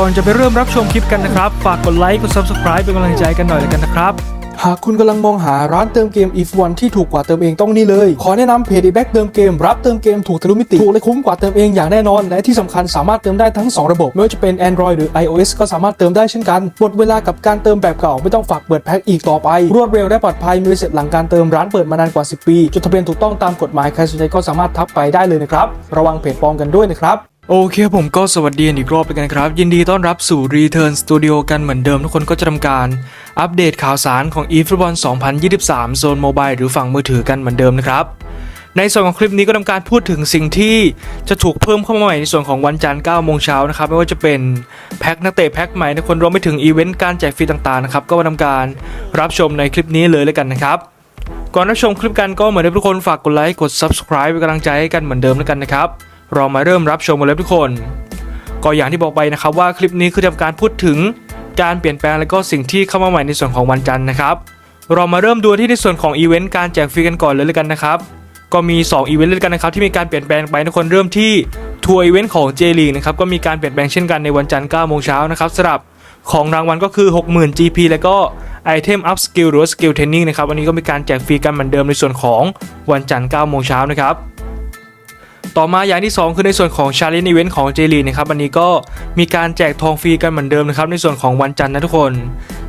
ก่อนจะไปเริ่มรับชมคลิปกันนะครับ ฝากกดไลค์กด subscribe เป็นกำลังใจกันหน่อยแล้วกันนะครับ หากคุณกำลังมองหาร้านเติมเกม if one ที่ถูกกว่าเติมเองต้องนี่เลย ขอแนะนำเพจ eBack เติมเกม รับเติมเกมถูกทะลุมิติ ถูกและคุ้มกว่าเติมเองอย่างแน่นอน และที่สำคัญสามารถเติมได้ทั้ง 2 ระบบ ไม่ว่าจะเป็น Android หรือ iOS ก็สามารถเติมได้เช่นกัน หมดเวลากับการเติมแบบเก่าไม่ต้องฝากเปิดแพ็คอีกต่อไป รวดเร็วและปลอดภัยมีเสร็จหลังการเติมร้านเปิดมานานกว่า 10 ปีจดทะเบียนถูกต้องตามกฎหมายใครสนใจก็สามารถทักไปได้เลยนะครับระวังเพจปลอมกันด้วยนะครับ โอเคผมก็สวัสดีอีกรอบเป็นกันครับ ยินดีต้อนรับสู่ Return Studio กันเหมือนเดิมทุกคนก็จะทำการอัปเดตข่าวสารของ e f o o t b a l l 2023 โซนโมบายหรือฝั่งมือถือกันเหมือนเดิมนะครับ ในส่วนของคลิปนี้ก็ทำการพูดถึงสิ่งที่จะถูกเพิ่มเข้ามาใหม่ในส่วนของวันจันทร์9โมงเช้านะครับ ไม่ว่าจะเป็นแพ็คนักเตะแพ็คใหม่นะคนรวมไปถึงอีเวนต์การแจกฟรีต่างๆนะครับก็มาทำการรับชมในคลิปนี้เลยแล้วกันนะครับก่อนรับชมคลิปกันก็เหมือนเดิมทุกคนฝากกดไลค์กด subscribe เป็นกำลังใจให้กันเหมือนเดิมแล้วกันนะครับ เรามาเริ่มรับชมกันเลยทุกคน ก็อย่างที่บอกไปนะครับว่าคลิปนี้คือทำการพูดถึงการเปลี่ยนแปลงและก็สิ่งที่เข้ามาใหม่ในส่วนของวันจันทร์นะครับ เรามาเริ่มดูที่ในส่วนของอีเวนต์การแจกฟรีกันก่อนเลยแล้วกันนะครับ ก็มี 2 อีเวนต์เลยกันนะครับที่มีการเปลี่ยนแปลงไปทุกคนเริ่มที่ทัวร์อีเวนต์ของ J League นะครับก็มีการเปลี่ยนแปลงเช่นกันในวันจันทร์9โมงเช้านะครับสำหรับของรางวัลก็คือ 60,000 GP แล้วก็ไอเทมอัพสกิลหรือสกิลเทรนนิ่งนะครับวันนี้ก็มีการแจกฟรีกันเหมือนเดิมในส่วนของวันจันทร์9โมงเช้านะครับ ต่อมาอย่างที่ 2 คือในส่วนของ Challenge Event ของ j ลีนะครับวันนี้ก็มีการแจกทองฟรีกันเหมือนเดิมนะครับในส่วนของวันจันทร์นะทุกคน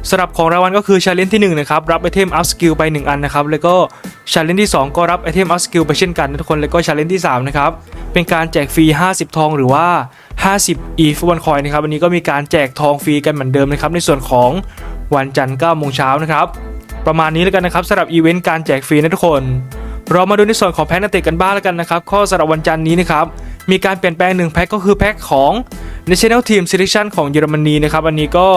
สำหรับของรางวัลก็คือ Challenge ที่1นะครับรับไอเทม Up Skill ไป 1 อันนะครับแล้วก็ Challenge ที่ 2 ก็รับไอเทม Up Skill ไปเช่นกันนะทุกคนแล้วก็ Challenge ที่3นะครับเป็นการแจกฟรี 50 ทองหรือว่า 50 e f o n coin นะครับวันนี้ก็มีการแจกทองฟรีกันเหมือนเดิมนะครับในส่วนของวันจันทร์9โมงเช้านะครับประมาณนี้แล้วกันนะครับสำหรับอีเวนต์การแจกฟรีนะทุกคน เรามาดูในส่วนของแพ็คนักเตะกันบ้างแล้วกันนะครับ ข้อสำหรับวันจันทร์นี้นะครับ มีการเปลี่ยนแปลงหนึ่งแพ็คก็คือแพ็คของ National Team Selection ของเยอรมนีนะครับ อันนี้ก็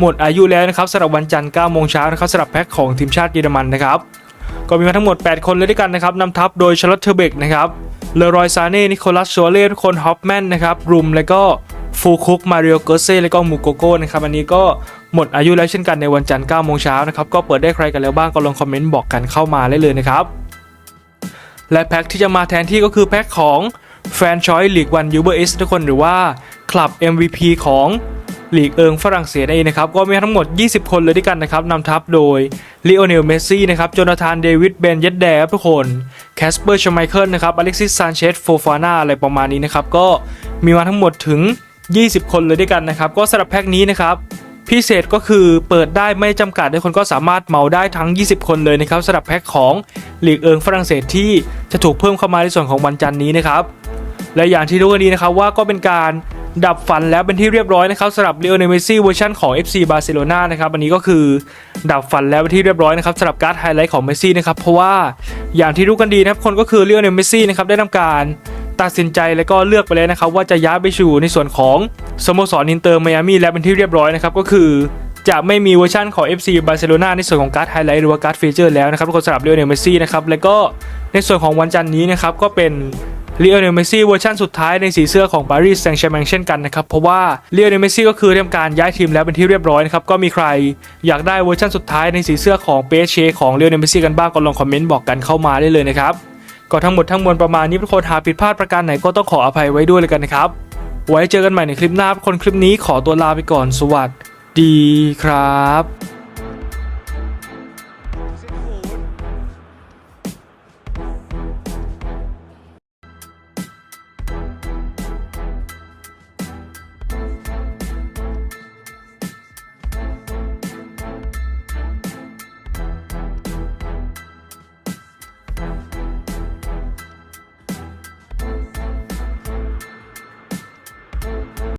หมดอายุแล้วนะครับสำหรับวันจันทร์9โมงเช้านะครับสำหรับแพ็คของทีมชาติเยอรมันนะครับ ก็มีมาทั้งหมด 8 คนเลยด้วยกันนะครับนำทัพโดยชาร์ลอตเทอร์เบกนะครับเลรอยซาเน่ นิโคลัสโชเล่ทุกคนฮอปแมนนะครับรุมแล้วก็ฟูคุกมาริโอเกเซ่แล้วก็มูโกโก้นะครับอันนี้ก็หมดอายุแล้วเช่นกันในวันจันทร์9โมงเช้านะครับก็เปิดได้ใครกันแล้วบ้างก็ลองคอมเมนต์บอกกันเข้ามาได้เลยนะครับ และแพ็คที่จะมาแทนที่ก็คือแพ็คของแฟนชอยลีกวันยูเบอร์เอสทุกคนหรือว่าคลับ MVP ของลีกเอิงฝรั่งเศสนั่นเองนะครับก็มีทั้งหมด 20 คนเลยด้วยกันนะครับนำทัพโดยลีโอเนลเมสซี่นะครับโจนาธานเดวิดเบนเยดแดรับทุกคนแคสเปอร์ชไมเคิลนะครับอเล็กซิสซานเชสโฟฟาน่าอะไรประมาณนี้นะครับก็มีมาทั้งหมดถึง 20 คนเลยด้วยกันนะครับก็สำหรับแพ็คนี้นะครับ พิเศษก็คือเปิดได้ไม่จำกัดทุกคนก็สามารถเมาได้ทั้ง 20 คนเลยนะครับสำหรับแพ็คของลีกเอิงฝรั่งเศสที่จะถูกเพิ่มเข้ามาในส่วนของวันจันทร์นี้นะครับและอย่างที่รู้กันดีนะครับว่าก็เป็นการดับฝันแล้วเป็นที่เรียบร้อยนะครับสำหรับเลโอเนเมซี่เวอร์ชันของ FC บาร์เซโลนานะครับอันนี้ก็คือดับฝันแล้วเป็นที่เรียบร้อยนะครับสำหรับการ์ดไฮไลท์ของเมซี่นะครับเพราะว่าอย่างที่รู้กันดีนะครับคนก็คือเลโอเนเมซี่นะครับได้ทำการ ตัดสินใจแล้วก็เลือกไปแล้วนะครับว่าจะย้ายไปสู่ในส่วนของสโมสรอินเตอร์ไมอามี่แล้วเป็นที่เรียบร้อยนะครับก็คือจะไม่มีเวอร์ชันของ FC บาร์เซโลนาในส่วนของการ์ดไฮไลท์หรือว่าการ์ดฟีเจอร์แล้วนะครับทุกคนสำหรับเลโอเนลเมซี่นะครับแล้วก็ในส่วนของวันจันทร์นี้นะครับก็เป็นลีโอเนลเมซี่เวอร์ชันสุดท้ายในสีเสื้อของปารีสแซงต์แชร์แมงเช่นกันนะครับเพราะว่าลีโอเนลเมซี่ก็คือทำการย้ายทีมแล้วเป็นที่เรียบร้อยนะครับก็มีใครอยากได้เวอร์ชันสุดท้ายในสีเสื้อของเปเชของลีโอเนลเมซี่กันบ้างก็ลองคอมเมนต์บอกกันเข้ามาได้เลยนะครับ ก็ทั้งหมดทั้งมวลประมาณนี้ทุกคนหากผิดพลาดประการไหนก็ต้องขออภัยไว้ด้วยเลยกันนะครับ ไว้เจอกันใหม่ในคลิปหน้าคนคลิปนี้ขอตัวลาไปก่อนสวัสดีครับ